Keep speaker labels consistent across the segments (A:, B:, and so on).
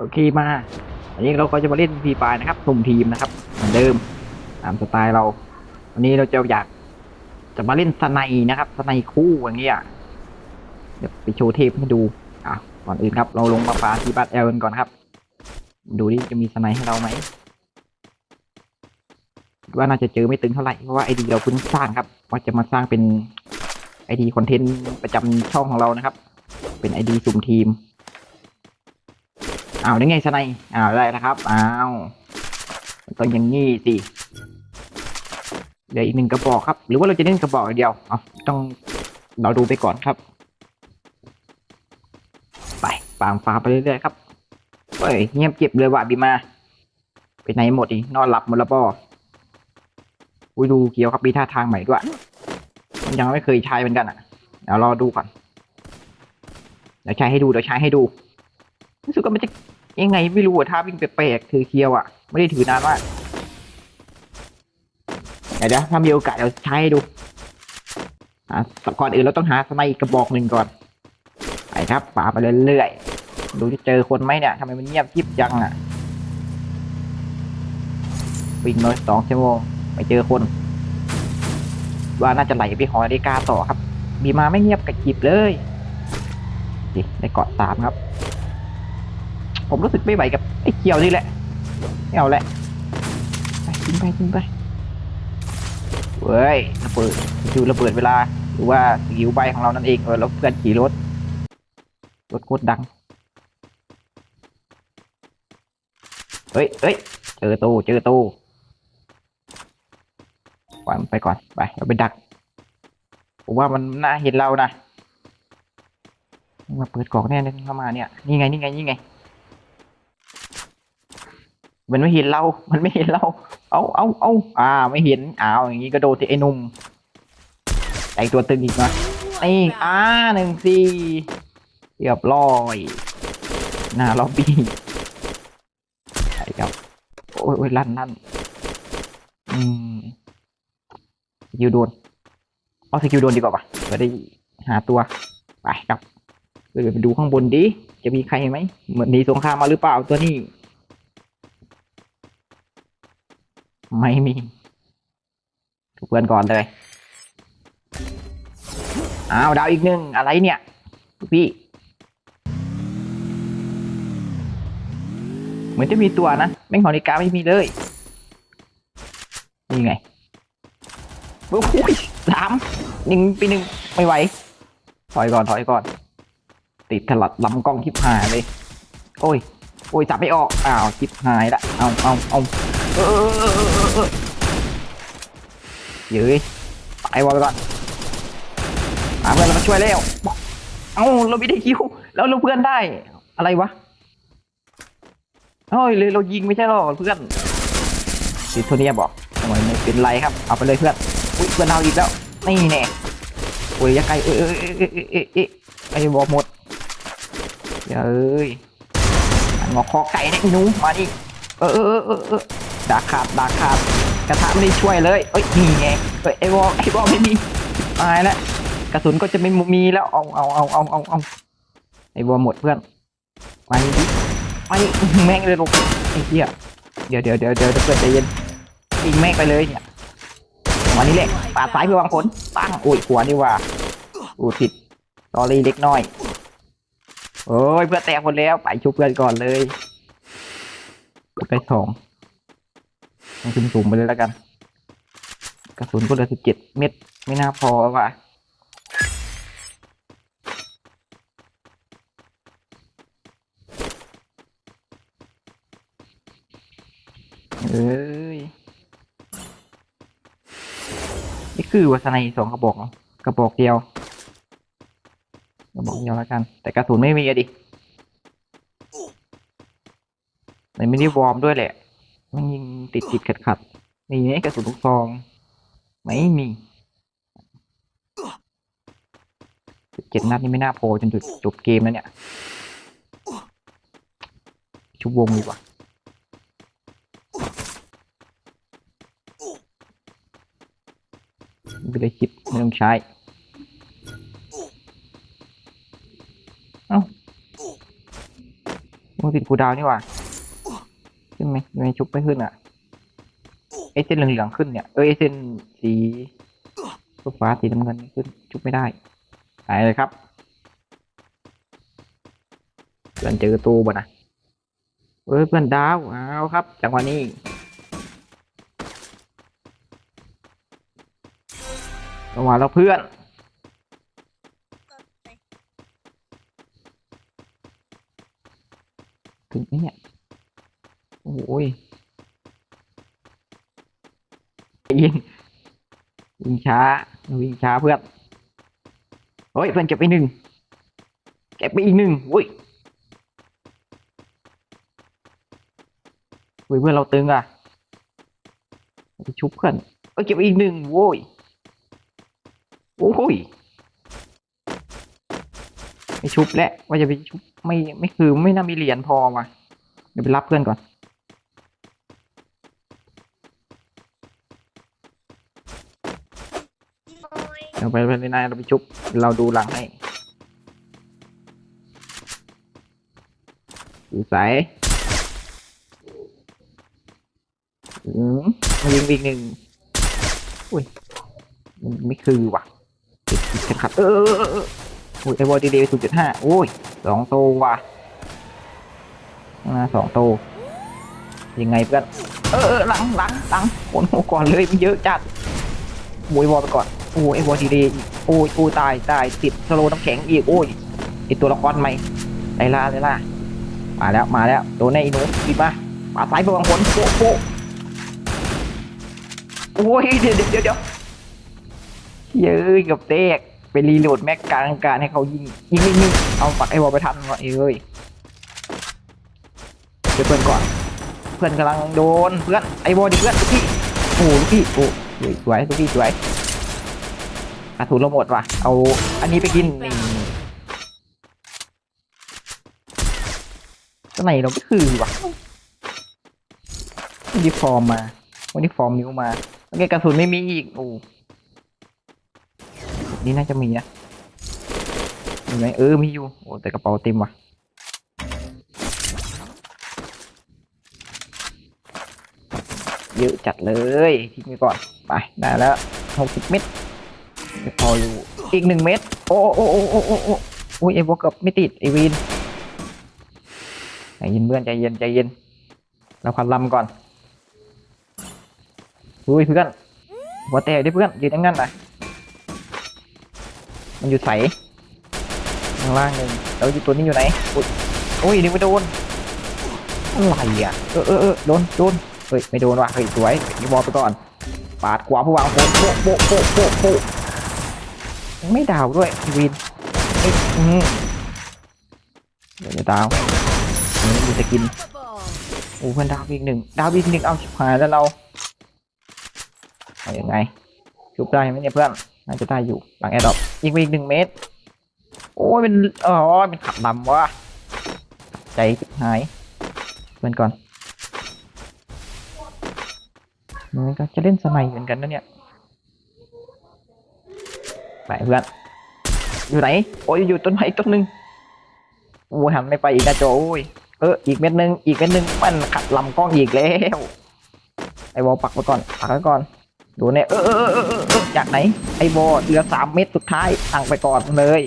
A: โอเคมา อันนี้เราก็จะมาเล่นฟรีไฟนะครับสุ่มทีมนะครับเหมือนเดิมตามสไตล์เรา วันนี้เราจะอยากจะมาเล่นสไนนะครับสไนคู่อย่างเงี้ยเดี๋ยวไปโชว์เทปให้ดูอะก่อนอื่นครับ เราลงมาฟ้าที่บัตเอลกันก่อนครับ ดูดิจะมีสไนให้เราไหมว่าน่าจะเจอไม่ตึงเท่าไหร่เพราะว่าไอดีเราเพิ่งสร้างครับ ว่าจะมาสร้างเป็นไอดีคอนเทนต์ประจำช่องของเรานะครับ เป็นไอดีสุ่มทีม อ้าวนี่ไงสไนอ้าวได้แล้วครับอ้าวต้องอย่างงี้สิเหลืออีกหนึ่งกระบอกครับ หรือว่าเราจะเล่นกระบอกอย่างเดียวเอาต้องเราดูไปก่อนครับ ไปปามฟ้าไปเรื่อยๆครับเฮ้ยเงียบเก็บเลยว่ะบีมาไปไหนหมดอีนอนหลับหมดแล้วปออุ้ยดูเกียวครับมีท่าทางใหม่ด้วยยังไม่เคยใช้เหมือนกันอะเดี๋ยวรอดูก่อนเดี๋ยวใช้ให้ดูเดี๋ยวใช้ให้ดูรู้สึกว่ามันจะ ยังไงไม่รู้อะท่าวิ่งแปลกๆถือเคียวอะไม่ได้ถือนานมากเดี๋ยวเดียวถ้ามีโอกาสเดี๋ยวใช้ให้ดูอะก่อนอื่นเราต้องหาสไนด์อีกกระบอกหนึ่งก่อนไปครับป่าไปเรื่อยๆดูจะเจอคนไหมเนี่ยทำไมมันเงียบกิบจังอะวิ่งมาสองชั่วโมงไม่เจอคน ว่าน่าจะไหลไปหอนาฬิกาต่อครับ บีมาไม่เงียบกระจิบเลยดิได้เกาะสามครับ ผมรู้สึกไม่ไหวกับไอ้เกียวนี่แหละไม่เอาแหละไปกินไปกินไปเว้ยระเบิดคือระเบิดเวลา หรือว่าสกิลใบของเรานั่นเองเออแล้วเพื่อนขี่รถรถโคตรดังเฮ้ยเฮ้ยเจอตู้เจอตู้ปล่อยมันไปก่อนไปเราไปดักผมว่ามันน่าเห็นเรานะมาเปิดกล่องแน่เลยเข้ามาเนี่ยนี่ไงนี่ไงนี่ไง มันไม่เห็นเรา มันไม่เห็นเรา เอาเอาเอาอ่า ไม่เห็นอ้าวอย่างนี้ก็โดนที่ไอ้นุ่มไอตัวตึงอีกนะนี่อ่าหนึ่งสี่เรียบร้อยหน้าล็อบบี้ใช่ครับโอ้ยโอ้ยลั่นลั่นอืมสกิลโดนเอาสกิลโดนดีกว่าปะเพื่อได้หาตัว ไปครับเดี๋ยวไปดูข้างบนดิ จะมีใครไหม เหมือนหนีสงครามมาหรือเปล่าตัวนี้ ไม่มีถูกเพื่อนก่อนเลยอ้าวดาวอีกหนึ่งอะไรเนี่ยพี่เหมือนจะมีตัวนะแม่งของนิกาไม่มีเลยนี่ไงโอ้ยสามหนึ่งปีหนึ่งไม่ไหวถอยก่อนถอยก่อน ติดถลัดลำกล้องคลิปหายเลย โอ้ยโอ้ยจับไม่ออกอ้าวคลิปหายละเอาเอาเอา เออเออเออเออเออเออเย้ยไปวอลไปก่อนมาเพื่อนเรามาช่วยแล้วเอ้าเราไม่ได้คิวแล้วเราเพื่อนได้ อะไรวะเฮ้ยเลยเรายิงไม่ใช่หรอเพื่อนติดโทเนียบอกทำไมไม่เป็นไรครับ เอาไปเลยเพื่อนอุ้ยเพื่อนเราอีกแล้วนี่แน่โอ้ยยังไงเอ้ยเอ้ยเอ้ยเอ้ยเอ้ยเอ้ยไอ้บอกหมดเดี๋ยวเอ้ยงอคอไก่เนี่ยไอ้หนูมาดิเออเออเออเออ ดาบขาดดาบขาดกระทะไม่ช่วยเลยเอ้ยนี่ไงเอ้ยไอ้วอลไอ้วอลไม่มีตายแล้วกระสุนก็จะไม่มีแล้วเอาเอาเอาเอาเอาเอาไอ้วอลหมดเพื่อนมาดิไปแม่งเลยลงไอ้เหี้ยเดี๋ยวเดี๋ยวเดี๋ยวเดี๋ยวเปิดใจเย็นยิงแม่งไปเลยเนี่ยวันนี้แหละปาดซ้ายเพื่อวางผลตั้งอุ้ยหัวนี่ว่าอูผิดตอรี่เล็กน้อยโอ้ยเพื่อนแตกหมดแล้วไปชุบเพื่อนก่อนเลยไปสอง ต้องขึ้นสูงไปเลยแล้วกัน กระสุนก็เหลือสิบเจ็ดเม็ดไม่น่าพอว่ะเอ้ยนี่คือวัสนัยสองกระบอกเหรอกระบอกเดียวกระบอกเดียวแล้วกัน แต่กระสุนไม่มีอะดิมันไม่ได้วอร์มด้วยแหละ มันยิงติดติดขัดขัดมีไหมกระสุนลูกซองไม่มีเจ็ดนัดนี่ไม่น่าพอจนจุดจบเกมแล้วเนี่ย ชุบวงดีกว่าไม่ได้คิดไม่ต้องใช้ เอ้าโอ้เขาติดกูดาวนี่หว่า ขึ้นไหมไม่ชุบไม่ขึ้นอะไอเส้นเหลืองๆขึ้นเนี่ยเอ้ยไอเส้นสีฟ้าสีน้ำเงินขึ้นชุบไม่ได้หายเลยครับเพื่อนเจอตูบ่นะเอ้ยเพื่อนดาวเอาครับจังหวะนี้จังหวะแล้วเพื่อนถึงไหมเนี่ย โอ้ยยิงยิงช้าวิ่งช้าเพื่อนเฮ้ยเพื่อนเก็บไปหนึ่งเก็บไปอีกหนึ่งอุ้ยอุ้ยเพื่อนเราตึงอะไปชุบเพื่อนเอ้ยเก็บไปอีกหนึ่งโว้ยโอ้ยไม่ชุบแล้วว่าจะไปชุบไม่ไม่คือไม่น่ามีเหรียญพอว่ะเดี๋ยวไปรับเพื่อนก่อน เรา ไปไปในนายเราไปชุบ เราดูหลังให้อยู่ใสอืมยิงอีกหนึ่งอุ้ยมันไม่คือว่ะติดติดขัดเออออเออเออโอ้ยไอวอลดีเดย์ศูนย์จุดห้าโอ้ยสองโตว่ะน้าสองโตยังไงเพื่อนเออหลังหลังหลังโอนหัวก่อนเลยมันเยอะจัดโวยวอลไปก่อน โอ้ยไอ้วอดีเดย์อีกโอ้ยโอ้ตายตายติดสโลน้ำแข็งอีกโอ้ยไอตัวละครใหม่ไลล่าไลล่ามาแล้วมาแล้วโดนแน่อีหนูปิดมาปาดซ้ายไปวางผลโป๊ะโป๊ะโอ้ยเดี๋ยวเดี๋ยวเดี๋ยวเยวเย้ยเกับเตกไปรีโหลดแม็กกลางกาศให้เขายิงยิงยิงเอาปักไอ้วอลไปทันวะเอ้ยเดี๋ยวเพื่อนก่อน เพื่อนกำลังโดนเพื่อนไอ้วอลดิเพื่อนลูกพี่โอ้โหลูกพี่โอ้ยสวยลูกพี่สวย อาถูกเราหมดว่ะ เอาอันนี้ไปกินนี่ตัวไหนเราไม่คือว่ะวันนี้ฟอร์มมาวันนี้ฟอร์มนิ้วมาแล้วแกกระสุนไม่มีอีกโอ้นี่น่าจะมีนะมีไหมเออมีอยู่โอ้แต่กระเป๋าเต็มว่ะเยอะจัดเลยทิ้งไปก่อนไปได้แล้วหกสิบเม็ด พออยู่อีกหนึ่งเม็ดโอ้โอ้โอ้โอ้โอ้โอ้โอ้ยไอ้บวกกับไม่ติดไอวีนใจเย็นเพื่อนใจเย็นใจเย็นเราขัดลำก่อนอุ้ยเพื่อนหัวแตกดิเพื่อนยืนงั้นนะมันอยู่ใสข้างล่างหนึ่งแล้วอยู่ตัวนี้อยู่ไหนอุ้ยโอ้ยนี่ไม่โดนอะไรอะเออเออเออโดนโดนเฮ้ยไม่โดนว่ะเฮ้ยสวยนี่บอลไปก่อนปาดขวาผู้วางโปโปโป๊ะโป๊ะโป๊ะโป๊ะ ไม่ดาวด้วยวินเอ้ยอืมเดี๋ยวจะดาวอันนี้มีจะกินโอ้เพื่อนดาวอีกหนึ่งดาวอีกหนึ่งเอาชิบหายแล้วเราเอาอยัางไงชุบได้ไหมเนี่ยเพื่อนน่าจะได้อยู่หลังแอร์ดรอปยิงไปอีกหนึ่งเมตรโอ้ยเป็นอ๋อเป็นขับลำวะใจหายเพื่อนก่อนมันก็จะเล่นสมัยเหมือนกันนะเนี่ย ไหนเพื่อนอยู่ไหน โอ้ยอยู่ต้นไม้ต้นหนึ่งโอ้ยหันไม่ไปอีกนะโจโอ้ยเอออีกเม็ดหนึ่งอีกเม็ดหนึ่งมันขัดลำกล้องอีกแล้วไอ้บอลปักไว้ก่อนปักไว้ก่อนดูเนี่ยเออเออเออเออจากไหนไอ้บอลเหลือสามเม็ดสุดท้ายตั้งไปก่อนเลย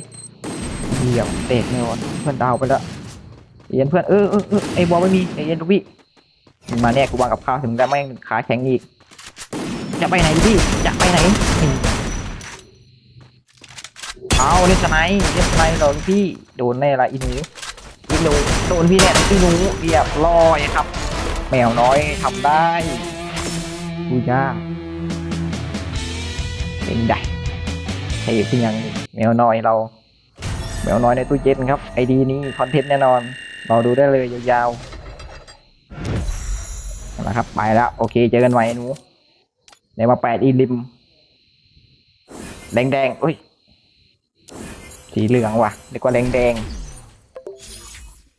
A: เดี่ยวเตะเนี่ยเพื่อนดาวไปแล้วเย็นเพื่อนเออเออเออไอ้บอลไม่มีไอ้เย็นทุกพี่มาเนี่ยกูวางกับข้าวถึงได้แม่งขาแข็งอีกจะไปไหนพี่จะไปไหนนี่ อาเล่นสไนด์เล่นสไนด์โดนพี่โดนแน่ละอีหนูอีหนูโดนพี่แน่อีหนูเรียบร้อยครับ แมวน้อยทำได้กูย่าเป็นใหญ่ใช่เพียงแมวน้อยเรา แมวน้อยในตู้เย็นครับไอดีนี้คอนเทนต์แน่นอนเรอดูได้เลยยาวๆเอาละครับไปแล้วโอเคเจอกันใหม่ไอ้หนูในมาแปดอีลิมแดงๆเอ้ย สีเหลืองว่ะเรียกว่าแดงแดง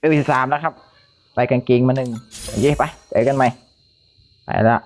A: เออสามแล้วครับ ไปกางเกงมาหนึ่งเย้ไปเจอกันใหม่ไปละ